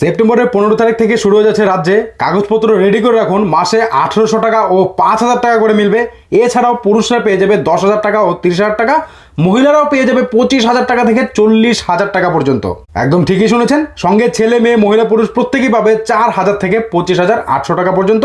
সেপ্টেম্বরের পনেরো তারিখ থেকে শুরু হয়ে যাচ্ছে রাজ্যে। কাগজপত্র রেডি করে রাখুন, মাসে আঠেরোশো টাকা ও পাঁচ হাজার টাকা করে মিলবে। এছাড়াও পুরুষরা পেয়ে যাবে দশ হাজার টাকা ও তিরিশ হাজার টাকা। মহিলারাও পেয়ে যাবে পঁচিশ হাজার টাকা থেকে চল্লিশ হাজার টাকা পর্যন্ত। একদম ঠিকই শুনেছেন, সঙ্গে ছেলে, মেয়ে, মহিলা, পুরুষ প্রত্যেকেই পাবে চার হাজার থেকে পঁচিশ হাজার আটশো টাকা পর্যন্ত।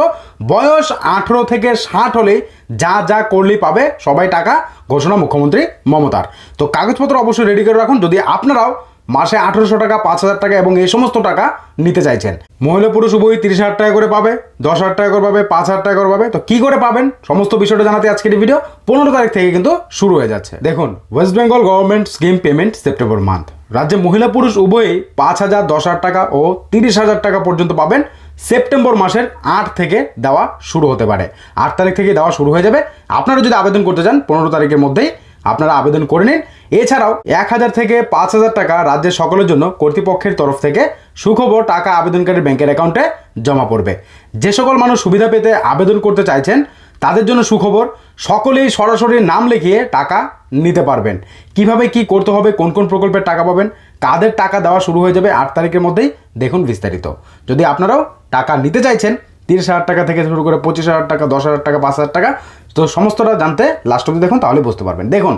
বয়স আঠেরো থেকে ষাট হলেই যা যা করলেই পাবে, সবাই টাকা, ঘোষণা মুখ্যমন্ত্রী মমতার। তো কাগজপত্র অবশ্যই রেডি করে রাখুন। যদি আপনারাও মাসে আঠেরোশো টাকা, পাঁচ হাজার টাকা এবং এই সমস্ত টাকা নিতে চাইছেন। মহিলা পুরুষ উভয়ই তিরিশ হাজার টাকা করে পাবে, দশ হাজার টাকা করে পাবে, পাঁচ হাজার টাকা করে পাবে। তো কি করে পাবেন? সমস্ত বিষয়টা জানাতে আজকের ভিডিও পনেরো তারিখ থেকে কিন্তু শুরু হয়ে যাচ্ছে। দেখুন West Bengal government scheme payment September month রাজ্যে মহিলা পুরুষ উভয়ই পাঁচ হাজার, দশ হাজার টাকা ও তিরিশ হাজার টাকা পর্যন্ত পাবেন। সেপ্টেম্বর মাসের আট থেকে দেওয়া শুরু হতে পারে। আট তারিখ থেকে দেওয়া শুরু হয়ে যাবে। আপনারা যদি আবেদন করতে চান, পনেরো তারিখের মধ্যেই আপনারা আবেদন করে নিন। এছাড়াও এক হাজার থেকে পাঁচ হাজার টাকা রাজ্যের সকলের জন্য কর্তৃপক্ষের তরফ থেকে সুখবর টাকা আবেদনকারীর ব্যাংকের অ্যাকাউন্টে জমা পড়বে। যে সকল মানুষ সুবিধা পেতে আবেদন করতে চাইছেন, তাদের জন্য সুখবর, সকলেই সরাসরি নাম লিখিয়ে টাকা নিতে পারবেন। কীভাবে কি করতে হবে, কোন কোন প্রকল্পের টাকা পাবেন, কাদের টাকা দেওয়া শুরু হয়ে যাবে, আট তারিখের মধ্যেই দেখুন বিস্তারিত। যদি আপনারাও টাকা নিতে চাইছেন, তিরিশ হাজার টাকা থেকে শুরু করে পঁচিশ হাজার টাকা, দশ হাজার টাকা, পাঁচ হাজার টাকা তো সমস্তটা জানতে লাস্ট অব্দি দেখুন, তাহলে বুঝতে পারবেন। দেখুন,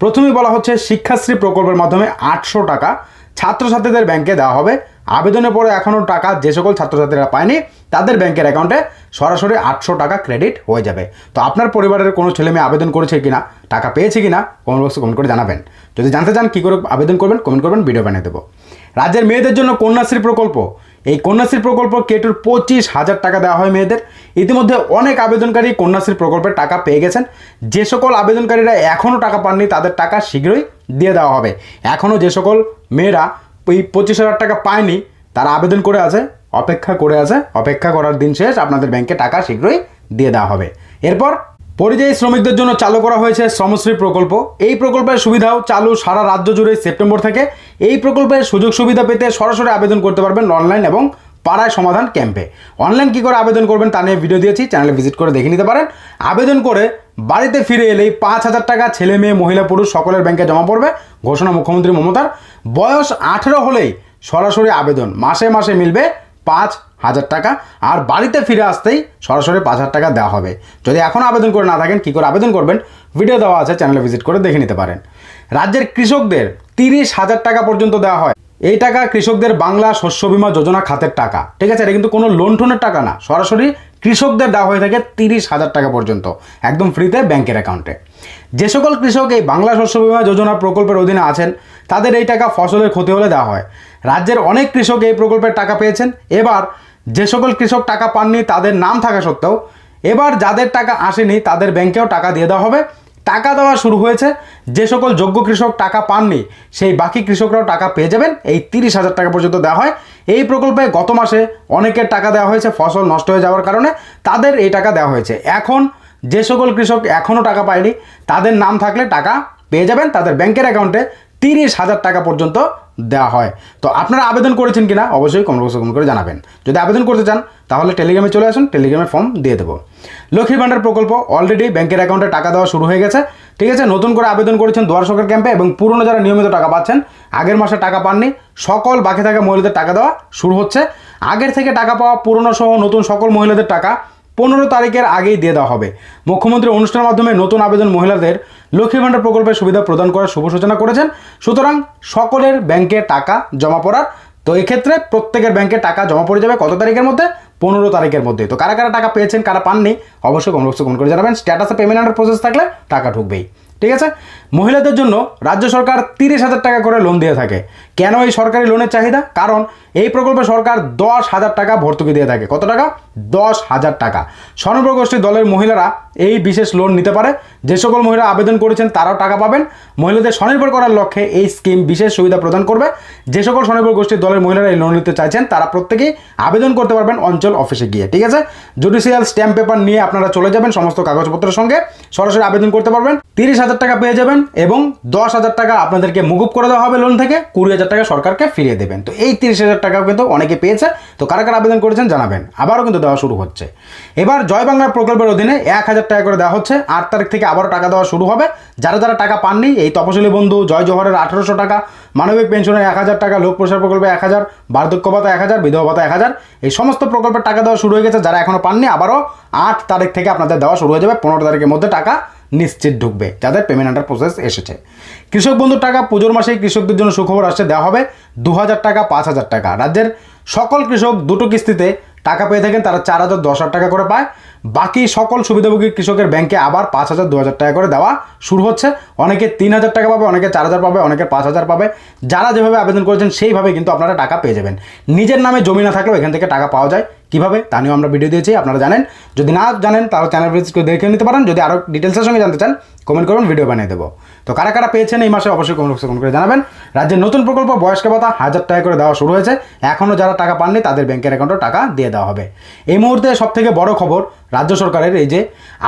প্রথমেই বলা হচ্ছে শিক্ষাশ্রী প্রকল্পের মাধ্যমে আটশো টাকা ছাত্রছাত্রীদের ব্যাংকে দেওয়া হবে। আবেদনের পরে এখনও টাকা যে সকল ছাত্রছাত্রীরা পায়নি, তাদের ব্যাংকের অ্যাকাউন্টে সরাসরি আটশো টাকা ক্রেডিট হয়ে যাবে। তো আপনার পরিবারের কোনো ছেলে মেয়ে আবেদন করেছে কিনা, টাকা পেয়েছে কিনা কমেন্ট বক্সে কমেন্ট করে জানাবেন। যদি জানতে চান কী করে আবেদন করবেন কমেন্ট করবেন ভিডিও বানিয়ে দেবো। রাজ্যের মেয়েদের জন্য কন্যাশ্রী প্রকল্প। এই কন্যাশ্রী প্রকল্প কেটুর পঁচিশ হাজার টাকা দেওয়া হয় মেয়েদের। ইতিমধ্যে অনেক আবেদনকারী কন্যাশ্রী প্রকল্পের টাকা পেয়ে গেছেন। যে সকল আবেদনকারীরা এখনও টাকা পাননি, তাদের টাকা শীঘ্রই দিয়ে দেওয়া হবে। এখনও যে সকল মেয়েরা এই পঁচিশ হাজার টাকা পায়নি, তারা আবেদন করে আছে, অপেক্ষা করে আছে, অপেক্ষা করার দিন শেষ। আপনাদের ব্যাংকে টাকা শীঘ্রই দিয়ে দেওয়া হবে। এরপর পরিযায়ী শ্রমিকদের জন্য চালু করা হয়েছে শ্রমশ্রী প্রকল্প। এই প্রকল্পের সুবিধাও চালু সারা রাজ্য জুড়ে সেপ্টেম্বর থেকে। এই প্রকল্পের সুযোগ সুবিধা পেতে সরাসরি আবেদন করতে পারবেন অনলাইন এবং পাড়ায় সমাধান ক্যাম্পে। অনলাইন কী করে আবেদন করবেন তা নিয়ে ভিডিও দিয়েছি চ্যানেলে ভিজিট করে দেখে নিতে পারেন। আবেদন করে বাড়িতে ফিরে এলেই পাঁচ হাজার টাকা ছেলে, মেয়ে, মহিলা, পুরুষ সকলের ব্যাংকে জমা পড়বে, ঘোষণা মুখ্যমন্ত্রী মমতার। বয়স আঠেরো হলেই সরাসরি আবেদন, মাসে মাসে মিলবে পাঁচ হাজার টাকা আর বাড়িতে ফিরে আসতেই সরাসরি পাঁচ হাজার টাকা দেওয়া হবে। যদি এখন আবেদন করে না থাকেন, কী করে আবেদন করবেন? ভিডিও দেওয়া আছে চ্যানেলে ভিজিট করে দেখে নিতে পারেন। রাজ্যের কৃষকদের তিরিশ হাজার টাকা পর্যন্ত দেওয়া হয়। এই টাকা কৃষকদের বাংলা শস্য বীমা যোজনা খাতের টাকা। ঠিক আছে, এটা কিন্তু কোনো লোন টোনের টাকা না। সরাসরি কৃষকদের দেওয়া হয়ে থাকে তিরিশ হাজার টাকা পর্যন্ত, একদম ফ্রিতে ব্যাংকের অ্যাকাউন্টে যে সকল কৃষক এই বাংলা শস্য বিমা যোজনা প্রকল্পের অধীনে আছেন, তাদের এই টাকা ফসলের ক্ষতি হলে দেওয়া হয়। রাজ্যের অনেক কৃষক এই প্রকল্পের টাকা পেয়েছেন। এবার যে সকল কৃষক টাকা পাননি, তাদের নাম থাকা সত্ত্বেও, এবার যাদের টাকা আসেনি, তাদের ব্যাংকেও টাকা দিয়ে দেওয়া হবে। টাকা দেওয়া শুরু হয়েছে। যে সকল যোগ্য কৃষক টাকা পাননি, সেই বাকি কৃষকরাও টাকা পেয়ে যাবেন। এই তিরিশ হাজার টাকা পর্যন্ত দেওয়া হয়। এই প্রকল্পে গত মাসে অনেকের টাকা দেওয়া হয়েছে, ফসল নষ্ট হয়ে যাওয়ার কারণে তাদের এই টাকা দেওয়া হয়েছে। এখন যে সকল কৃষক এখনও টাকা পায়নি, তাদের নাম থাকলে টাকা পেয়ে যাবেন। তাদের ব্যাংকের অ্যাকাউন্টে তিরিশ হাজার টাকা পর্যন্ত দেওয়া হয়। তো আপনারা আবেদন করেছেন কিনা অবশ্যই কমেন্ট বক্সে কমেন্ট করে জানাবেন। যদি আবেদন করতে চান, তাহলে টেলিগ্রামে চলে আসুন টেলিগ্রামে ফর্ম দিয়ে দেবো। লক্ষ্মী ভাণ্ডার প্রকল্প অলরেডি ব্যাংকের অ্যাকাউন্টে টাকা দেওয়া শুরু হয়ে গেছে। ঠিক আছে, নতুন করে আবেদন করেছেন দুয়ার সরকার ক্যাম্পে এবং পুরনো যারা নিয়মিত টাকা পাচ্ছেন, আগের মাসে টাকা পাননি, সকল বাকি থাকা মহিলাদের টাকা দেওয়া শুরু হচ্ছে। আগের থেকে টাকা পাওয়া পুরনো সহ নতুন সকল মহিলাদের টাকা পনেরো তারিখের আগেই দিয়ে দেওয়া হবে। মুখ্যমন্ত্রী অনুষ্ঠানের মাধ্যমে নতুন আবেদন মহিলাদের লক্ষ্মী ভাণ্ডার প্রকল্পের সুবিধা প্রদান করার শুভ সূচনা করেছেন। সুতরাং সকলের ব্যাংকে টাকা জমা পড়ার, তো এক্ষেত্রে প্রত্যেকের ব্যাংকে টাকা জমা পড়ে যাবে কত তারিখের মধ্যে? পনেরো তারিখের মধ্যে। তো কারা কারা টাকা পেয়েছেন, কারা পাননি, অবশ্যই কমেন্ট বক্সে কমেন্ট করে জানাবেন। স্ট্যাটাসে পেমেন্ট আন্ডার প্রসেস থাকলে টাকা ঢুকবেই। ঠিক আছে? মহিলাদের জন্য রাজ্য সরকার তিরিশ হাজার টাকা করে লোন দিয়ে থাকে। কেন এই সরকারি লোনের চাহিদা? কারণ এই প্রকল্পে সরকার দশ হাজার টাকা ভর্তুকি দিয়ে থাকে। কত টাকা? দশ হাজার টাকা। স্বনির্ভর গোষ্ঠীর দলের মহিলারা এই বিশেষ লোন নিতে পারে। যে সকল মহিলা আবেদন করেছেন, তারাও টাকা পাবেন। মহিলাদের স্বনির্ভর করার লক্ষ্যে এই স্কিম বিশেষ সুবিধা প্রদান করবে। যে সকল স্বনির্ভর গোষ্ঠীর দলের মহিলারা এই লোন নিতে চাইছেন, তারা প্রত্যেকেই আবেদন করতে পারবেন অঞ্চল অফিসে গিয়ে, ঠিক আছে? জুডিশিয়াল স্ট্যাম্প পেপার নিয়ে আপনারা চলে যাবেন সমস্ত কাগজপত্রের সঙ্গে। সরাসরি আবেদন করতে পারবেন। তিরিশ হাজার টাকা পেয়ে যাবেন এবং দশ হাজার টাকা আপনাদেরকে মুকুব করে দেওয়া হবে লোন থেকে। কুড়ি হাজার টাকা সরকারকে ফিরিয়ে দেবেন। তো এই তিরিশ হাজার টাকা কিন্তু অনেকে পেয়েছে। তো কারা কারা আবেদন করেছেন জানাবেন। আবারও কিন্তু দেওয়া শুরু হচ্ছে। এবার জয় বাংলা প্রকল্পের অধীনে এক হাজার টাকা করে দেওয়া হচ্ছে। আট তারিখ থেকে আবারও টাকা দেওয়া শুরু হবে। যারা যারা টাকা পাননি, এই তপশিলি বন্ধু জয় জোহরের আঠারোশো টাকা, মানবিক পেনশনের এক হাজার টাকা, লোক প্রসার প্রকল্পে এক হাজার, বার্ধক্য ভাতা এক হাজার, বিধবা ভাতা এক হাজার, এই সমস্ত প্রকল্পের টাকা দেওয়া শুরু হয়ে গেছে। যারা এখনও পাননি, আবারও আট তারিখ থেকে আপনাদের দেওয়া শুরু হয়ে যাবে। পনেরো তারিখের মধ্যে টাকা নিশ্চিত ঢুকবে, যাদের পেমেন্ট আন্ডার প্রসেস এসেছে। কৃষক বন্ধুর টাকা পুজোর মাসেই কৃষকদের জন্য সুখবর আসছে, দেওয়া হবে দু হাজার টাকা, পাঁচ হাজার টাকা। রাজ্যের সকল কৃষক দুটো কিস্তিতে টাকা পেয়ে থাকেন, তারা চার হাজার, দশ হাজার টাকা করে পায়। বাকি সকল সুবিধাভোগী কৃষকের ব্যাংকে আবার পাঁচ হাজার, দু হাজার টাকা করে দেওয়া শুরু হচ্ছে। অনেকে তিন হাজার টাকা পাবে, অনেকে চার হাজার পাবে, অনেকে পাঁচ হাজার পাবে। যারা যেভাবে আবেদন করেছেন, সেইভাবে কিন্তু আপনারা টাকা পেয়ে যাবেন। নিজের নামে জমি না থাকলেও এখান থেকে টাকা পাওয়া যায়। কীভাবে? তা নিয়েও আমরা ভিডিও দিয়েছি, আপনারা জানেন। যদি না জানেন, তাহলে চ্যানেল করে দেখে নিতে পারেন। যদি আরও ডিটেলসের সঙ্গে জানতে চান কমেন্ট করুন ভিডিও বানিয়ে দেবো। তো কারা কারা পেয়েছেন এই মাসে অবশ্যই কমেন্ট বক্সে কমেন্ট করে জানাবেন। রাজ্যের নতুন প্রকল্প বয়স্ক ভাতা হাজার টাকা করে দেওয়া শুরু হয়েছে। এখনও যারা টাকা পাননি, তাদের ব্যাংকের অ্যাকাউন্টে টাকা দিয়ে দেওয়া হবে। এই মুহূর্তে সব থেকে বড় খবর রাজ্য সরকারের এই যে,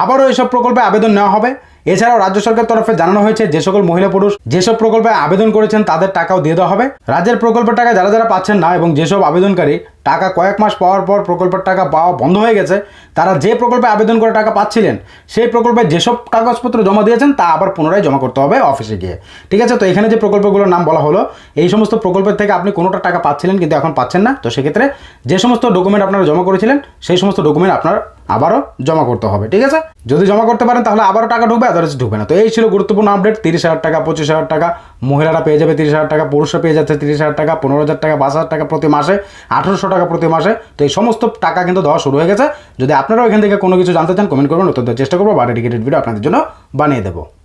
আবারও এসব প্রকল্পে আবেদন নেওয়া হবে। এছাড়াও রাজ্য সরকারের তরফে জানানো হয়েছে, যে সকল মহিলা পুরুষ যেসব প্রকল্পে আবেদন করেছেন তাদের টাকাও দিয়ে দেওয়া হবে। রাজ্যের প্রকল্পের টাকা যারা যারা পাচ্ছেন না এবং যেসব আবেদনকারী টাকা কয়েক মাস পাওয়ার পর প্রকল্পের টাকা পাওয়া বন্ধ হয়ে গেছে, তারা যে প্রকল্পে আবেদন করে টাকা পাচ্ছিলেন, সেই প্রকল্পে যেসব কাগজপত্র জমা দিয়েছেন তা আবার পুনরায় জমা করতে হবে অফিসে গিয়ে। ঠিক আছে, তো এখানে যে প্রকল্পগুলোর নাম বলা হলো, এই সমস্ত প্রকল্পের থেকে আপনি কোনোটা টাকা পাচ্ছিলেন কিন্তু এখন পাচ্ছেন না। তো সেক্ষেত্রে যে সমস্ত ডকুমেন্ট আপনারা জমা করেছিলেন, সেই সমস্ত ডকুমেন্ট আপনার আবারও জমা করতে হবে, ঠিক আছে? যদি জমা করতে পারেন, তাহলে আবারও টাকা ঢুকবে আদারস ঢুকবে না। তো এই ছিল গুরুত্বপূর্ণ আপডেট তিরিশ হাজার টাকা, পঁচিশ হাজার টাকা, মহিলারা পেয়ে যাবে তিরিশ হাজার টাকা, পুরুষরা পেয়ে যাচ্ছে তিরিশ হাজার টাকা, পনেরো হাজার টাকা, পাঁচ হাজার টাকা প্রতি মাসে, আঠেরোশো টাকা প্রতি মাসে। তো এই সমস্ত টাকা কিন্তু দেওয়া শুরু হয়ে গেছে। যদি আপনারাও এখান থেকে কোনো কিছু জানতে চান কমেন্ট করবেন অত্যন্ত চেষ্টা করব, বা ডেডিকেটেড ভিডিও আপনাদের জন্য বানিয়ে দেবো।